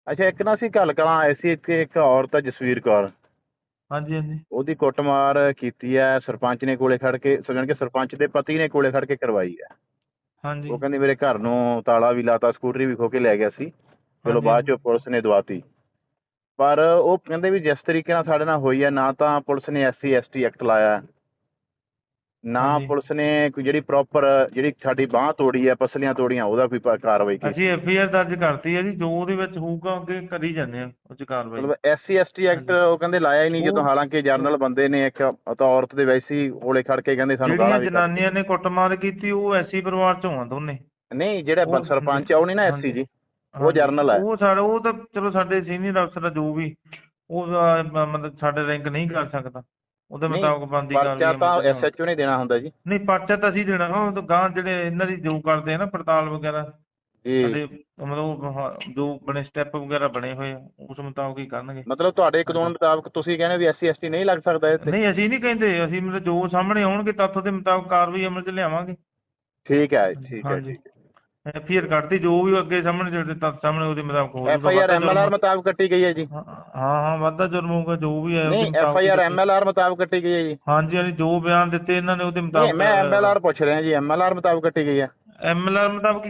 ਅੱਛਾ ਇੱਕ ਨਾ ਅਸੀਂ ਗੱਲ ਕਰਾਂ ਐਸੀ ਇੱਕ ਇੱਕ ਔਰਤ ਹੈ ਜਸਵੀਰ ਕੌਰ। ਹਾਂਜੀ ਹਾਂਜੀ। ਉਹਦੀ ਕੁੱਟਮਾਰ ਕੀਤੀ ਹੈ ਸਰਪੰਚ ਨੇ ਕੋਲੇ ਖੜ ਕੇ ਸਗਣ ਕੇ ਸਰਪੰਚ ਦੇ ਪਤੀ ਨੇ ਕੋਲੇ ਖੜ ਕੇ ਕਰਵਾਈ ਹੈ ਹਾਂਜੀ। ਉਹ ਕਹਿੰਦੀ ਮੇਰੇ ਘਰ ਨੂੰ ਤਾਲਾ ਵੀ ਲਾਤਾ ਸਕੂਟਰੀ ਵੀ ਖੋ ਕੇ ਲੈ ਗਿਆ ਸੀ। ਚਲੋ। ਬਾਅਦ ਚ ਪੁਲਿਸ ਨੇ ਦਵਾਤੀ। ਪਰ ਉਹ ਕਹਿੰਦੇ ਵੀ ਜਿਸ ਤਰੀਕੇ ਨਾਲ ਸਾਡੇ ਨਾਲ ਹੋਈ ਹੈ ਨਾ ਤਾਂ ਪੁਲਿਸ ਨੇ ਐਸਸੀ ਐਸਟੀ ਐਕਟ ਲਾਇਆ। ਨਾ। ਪੁਲਿਸ ਨੇ ਕੋਈ ਜਿਹੜੀ ਪ੍ਰੋਪਰ ਜਿਹੜੀ ਸਾਡੀ ਬਾਹ ਤੋੜੀ ਹੈ ਪਸਲੀਆਂ ਤੋੜੀਆਂ ਉਹਦਾ ਕੋਈ ਪ- ਕਾਰਵਾਈ ਕੀਤੀ? ਅਸੀਂ ਐਫ ਆਈ ਆਰ ਦਰਜ ਕਰਤੀ ਹੈ ਜੀ ਜੋ ਉਹਦੇ ਵਿੱਚ ਹੋਊਗਾ ਅੱਗੇ ਕਰੀ ਜਾਂਦੇ ਆ ਉਹ ਚ ਕਾਰਵਾਈ। ਮਤਲਬ ਐਸਸੀ ਐਸਟੀ ਐਕਟ ਉਹ ਕਹਿੰਦੇ ਲਾਇਆ ਹੀ ਨਹੀਂ ਜਦੋਂ ਹਾਲਾਂਕਿ ਜਰਨਲ ਬੰਦੇ ਨੇ ਇੱਕ ਤਾਂ ਔਰਤ ਦੇ ਵੈਸੀ ਕੋਲੇ ਖੜ ਕੇ ਕਹਿੰਦੇ ਸਾਨੂੰ ਜਿਹੜੀਆਂ ਗਾਲਾਂ ਵੀ ਕੱਢ- ਜਨਾਨੀਆਂ ਨੇ ਕੁੱਟਮਾਰ ਕੀਤੀ ਉਹ ਐਸੀ ਪਰਿਵਾਰ ਚੋਂ ਆ ਦੋਨੇ। ਨਹੀਂ ਜਿਹੜਾ ਉਹ- ਸਰਪੰਚ ਆ ਉਹ ਨਹੀਂ ਨਾ ਐਸਸੀ। ਜੀ। ਉਹ ਹਾਂਜੀ, ਜਰਨਲ ਹੈ। ਉਹ ਸਾਡਾ ਉਹ ਤਾਂ ਚਲੋ ਸਾਡੇ ਸੀਨੀਅਰ ਅਫਸਰ ਆ ਜੋ ਵੀ ਉਹ ਮ- ਮਤਲਬ ਸਾਡੇ ਰੈਂਕ ਨਹੀਂ ਕਰ ਸਕਦਾ। ਉਹਦੇ ਮੁਤਾਬਕ ਬੰਦੀ ਪਰਚਾ ਕਾਰਵਾਈ ਤਾਂ। ਐਸਐਚਓ ਨੇ ਦੇਣਾ ਹੁੰਦਾ ਜੀ। ਨਹੀਂ ਪਰਚਾ ਤਾਂ ਅਸੀਂ ਦੇਣਾ ਉਹ ਤਾਂ ਗਾਂ ਜਿਹੜੇ ਇਹਨਾਂ ਦੀ ਜੋ ਕਰਦੇ ਆ ਨਾ ਪੜਤਾਲ ਵਗੈਰਾ ਜੀ। ਮਤਲਬ ਜੋ ਬਣੇ ਸਟੈਪ ਵਗੈਰਾ ਬਣੇ ਹੋਏ ਆ, ਉਸ ਮੁਤਾਬਕ ਹੀ ਕਰਨਗੇ। ਮਤਲਬ ਤੁਹਾਡੇ ਕਾਨੂੰਨ ਮੁਤਾਬਕ ਤੁਸੀਂ ਕਹਿੰਦੇ ਵੀ ਐਸਸੀ ਐਸਟੀ ਨਹੀਂ ਲੱਗ ਸਕਦਾ ਤੇ ਨਹੀਂ ਅਸੀਂ ਨਹੀਂ ਕਹਿੰਦੇ ਅਸੀਂ ਮਤਲਬ ਜੋ ਸਾਹਮਣੇ ਆਉਣਗੇ ਤੱਥ ਦੇ ਮੁਤਾਬਕ ਕਾਰਵਾਈ ਅਮਲ 'ਚ ਲਿਆਵਾਂਗੇ। ਠੀਕ ਹੈ ਠੀਕ ਹੈ ਹਾਂਜੀ। ਜੀ ਐਫ ਆਈ ਆਰ ਕੱਢਤੀ ਜੋ ਵੀ ਅੱਗੇ ਸਾਹਮਣੇ ਜਿਹੜੇ ਤੱਥ ਸਾਹਮਣੇ ਉਹਦੇ ਮੁਤਾਬਕ ਹੋ F I R M L R ਮੁਤਾਬਕ ਕੱਟੀ ਗਈ ਹੈ ਜੀ। ਹਾਂ ਹਾਂ ਵਾਧਾ ਜੁਰਮ ਹੋਊਗਾ ਜੋ ਵੀ ਹੈ ਨਹੀਂ ਐਫ ਮੁਤਾਬਕ ਆਈ ਆਰ ਹੀ ਐਮ ਐਲ ਆਰ ਮੁਤਾਬਕ ਕੱਟੀ ਗਈ ਹੈ ਜੀ। ਹਾਂਜੀ ਹਾਂਜੀ ਜੋ ਬਿਆਨ ਦਿੱਤੇ ਇਹਨਾਂ ਨੇ ਉਹਦੇ ਮੁਤਾਬਕ ਮੈਂ ਐਮ ਐਲ ਆਰ ਪੁੱਛ ਰਿਹਾ ਜੀ ਐਮ ਐਲ ਆਰ ਮੁਤਾਬਕ ਕੱਟੀ ਗਈ ਹੈ। ਐਮ ਐਲ ਆਰ ਮੁਤਾਬਕ